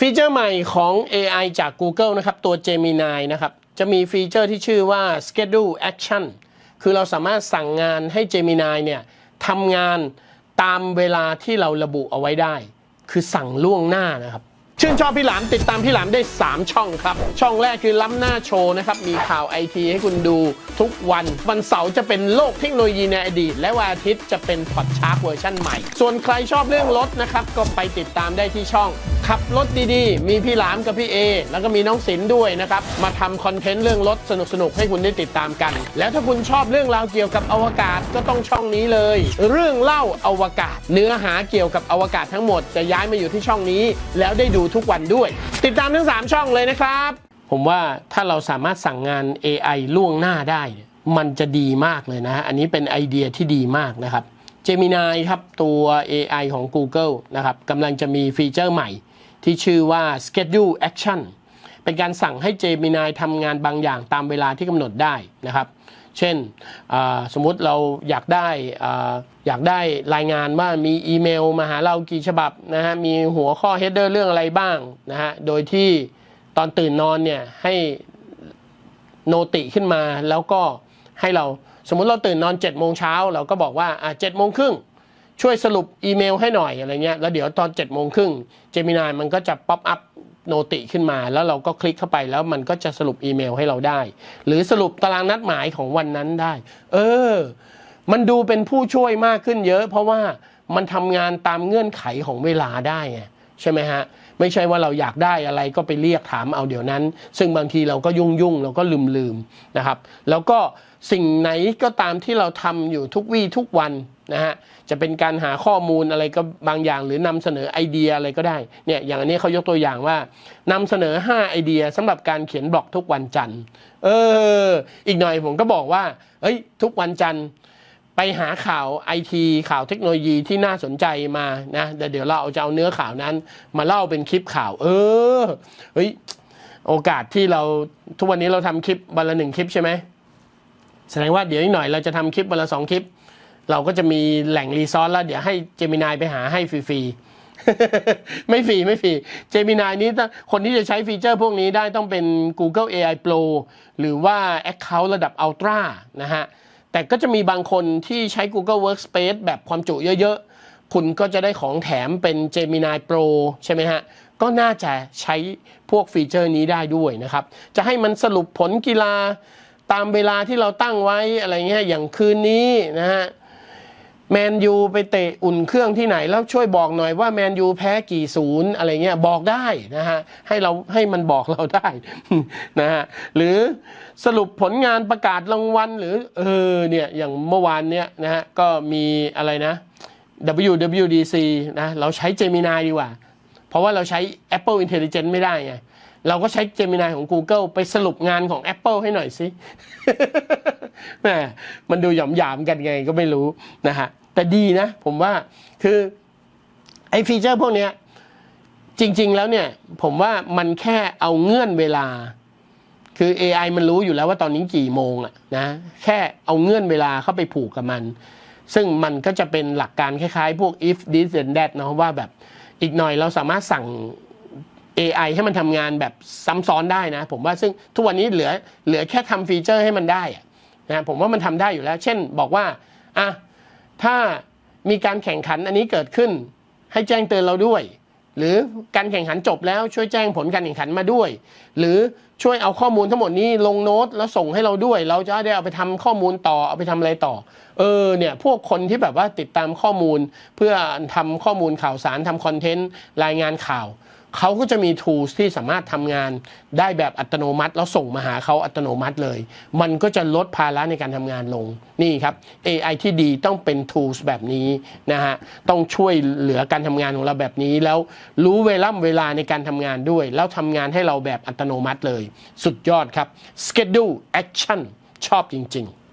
ฟีเจอร์ใหม่ของ AI จาก Google นะครับ ตัว Gemini นะครับ จะมีฟีเจอร์ที่ชื่อว่า Schedule Action คือเราสามารถสั่งงานให้ Gemini เนี่ยทำงานตามเวลาที่เราระบุเอาไว้ได้ คือสั่งล่วงหน้านะครับ ชื่นชอบพี่หลามติดตามพี่หลามได้ 3 ช่องครับ ช่องแรกคือล้ำหน้าโชว์นะครับ มีข่าวไอทีให้คุณดูทุกวัน วันเสาร์จะเป็นโลกเทคโนโลยีในอดีต และวันอาทิตย์จะเป็นพอดชาร์กเวอร์ชันใหม่ ส่วนใครชอบเรื่องรถนะครับ ก็ไปติดตามได้ที่ช่อง ขับรถดีๆ มีพี่หลามกับพี่เอแล้วก็มีน้องศิลป์ด้วยนะครับ มาทำคอนเทนต์เรื่องรถสนุกๆ ให้คุณได้ติดตามกัน แล้วถ้าคุณชอบเรื่องราวเกี่ยวกับอวกาศก็ต้องช่องนี้เลย เรื่องเล่าอวกาศ เนื้อหาเกี่ยวกับอวกาศทั้งหมดจะย้ายมาอยู่ที่ช่องนี้ แล้วได้ดูทุกวันด้วย ติดตามทั้ง 3 ช่องเลยนะครับ ผมว่าถ้าเราสามารถสั่งงาน AI ล่วงหน้าได้ มันจะดีมากเลยนะฮะอันนี้เป็นไอเดียที่ดีมากนะครับ Gemini ครับตัว AI ของ Google นะครับกำลังจะมีฟีเจอร์ใหม่ ที่ชื่อว่า Schedule Action เป็นการสั่งให้ Gemini ทำงานบางอย่างตามเวลาที่กำหนดได้นะครับ เช่นสมมุติเราอยากได้อ่าอยากได้รายงานว่ามีอีเมลมาหาเรากี่ฉบับนะฮะมีหัวข้อ header เรื่องอะไรบ้างนะฮะโดยที่ตอนตื่นนอนเนี่ยให้โนติขึ้นมาแล้วก็ให้เราสมมุติเราตื่นนอน7จ็ดโมงเช้าเราก็บอกว่าอะเจ็ดโมงครึ่ง ช่วยสรุปอีเมลให้หน่อยอะไรเงี้ยแล้วเดี๋ยวตอน7จ็ดโมงครึ่งเจมินายมันก็จะป๊อปอัพโนติขึ้นมา แล้วเราก็คลิกเข้าไปแล้วมันก็จะสรุปอีเมลให้เราได้ หรือสรุปตารางนัดหมายของวันนั้นได้ เออ มันดูเป็นผู้ช่วยมากขึ้นเยอะ เพราะว่ามันทำงานตามเงื่อนไขของเวลาได้ไงใช่ไหมฮะ ไม่ใช่ว่าเราอยากได้อะไรก็ไปเรียกถามเอาเดี๋ยวนั้น ซึ่งบางทีเราก็ยุ่งยุ่งเราก็ลืมลืมนะครับ แล้วก็สิ่งไหนก็ตามที่เราทำอยู่ทุกวี่ทุกวัน นะฮะจะเป็นการหาข้อมูลอะไรก็บางอย่าง หรือนำเสนอไอเดียอะไรก็ได้เนี่ยอย่างอันนี้เขายกตัวอย่างว่านำเสนอ 5 ไอเดียสำหรับการเขียนบล็อกทุกวันจันทร์เอออีกหน่อยผมก็บอกว่าเฮ้ยทุกวันจันทร์ไปหาข่าวไอทีข่าวเทคโนโลยีที่น่าสนใจมานะเดี๋ยวเราจะเอาเนื้อข่าวนั้น มาเล่าเป็นคลิปข่าว เออเฮ้ยโอกาสที่เราทุกวันนี้เราทำคลิปวันละหนึ่งคลิปใช่ไหมแสดงว่าเดี๋ยวอีกหน่อยเราจะทำคลิปวันละสองคลิป เราก็จะมีแหล่งรีซอสแล้วเดี๋ยวให้เจมินายไปหาให้ฟรีๆ ไม่ฟรีไม่ฟรีเจมินายนี้ถ้าคนที่จะใช้ฟีเจอร์พวกนี้ได้ต้องเป็น Google AI Pro หรือว่า Account ระดับ Ultra นะฮะ แต่ก็จะมีบางคนที่ใช้ Google Workspace แบบความจุเยอะๆ คุณก็จะได้ของแถมเป็น Gemini Pro ใช่ไหมฮะก็น่าจะใช้พวกฟีเจอร์นี้ได้ด้วยนะครับ จะให้มันสรุปผลกีฬาตามเวลาที่เราตั้งไว้อะไรเงี้ยอย่างคืนนี้นะฮะ แมนยูไปเตะอุ่นเครื่องที่ไหนแล้วช่วยบอกหน่อยว่าแมนยูแพ้กี่ศูนย์อะไรเงี้ยบอกได้นะฮะให้เราให้มันบอกเราได้นะฮะหรือสรุปผลงานประกาศรางวัลหรือเออเนี่ยอย่างเมื่อวานเนี่ยนะฮะก็มีอะไรนะ WWDC นะเราใช้ Gemini ดีกว่า เพราะว่าเราใช้ Apple Intelligence ไม่ได้ไง เราก็ใช้ Gemini ของ Google ไปสรุปงานของ Apple ให้หน่อยสิแหมมันดูหยามหยามๆกันไงก็ไม่รู้นะฮะแต่ดีนะ ผมว่าคือไอ้ฟีเจอร์พวกเนี้ยจริง ๆ แล้วเนี่ย ผมว่ามันแค่เอาเงื่อนเวลา คือ AI มันรู้อยู่แล้วว่าตอนนี้กี่โมงอะนะแค่เอาเงื่อนเวลาเข้าไปผูกกับมัน ซึ่งมันก็จะเป็นหลักการคล้ายๆ พวก if this and that เนาะว่าแบบอีกหน่อยเราสามารถสั่ง AI ให้มันทำงานแบบซ้ำซ้อนได้นะ ผมว่าซึ่งทุกวันนี้เหลือเหลือแค่ทำฟีเจอร์ให้มันได้นะผมว่ามันทำได้อยู่แล้ว เช่นบอกว่าอะถ้ามีการแข่งขันอันนี้เกิดขึ้น ให้แจ้งเตือนเราด้วย หรือการแข่งขันจบแล้วช่วยแจ้งผลการแข่งขันมาด้วย หรือช่วยเอาข้อมูลทั้งหมดนี้ลงโน้ตแล้วส่งให้เราด้วย เราจะได้เอาไปทำข้อมูลต่อเอาไปทำอะไรต่อ เออเนี่ยพวกคนที่แบบว่าติดตามข้อมูลเพื่อทำข้อมูลข่าวสารทำคอนเทนต์รายงานข่าว เขาก็จะมี tools ที่สามารถทำงานได้แบบอัตโนมัติ แล้วส่งมาหาเขาอัตโนมัติเลย มันก็จะลดภาระในการทำงานลงนี่ครับ AI ที่ดีต้องเป็น tools แบบนี้นะฮะต้องช่วยเหลือการทำงานของเราแบบนี้ แล้วรู้เวล่ำเวลาในการทำงานด้วย แล้วทำงานให้เราแบบอัตโนมัติเลย สุดยอดครับ schedule action ชอบจริง ๆ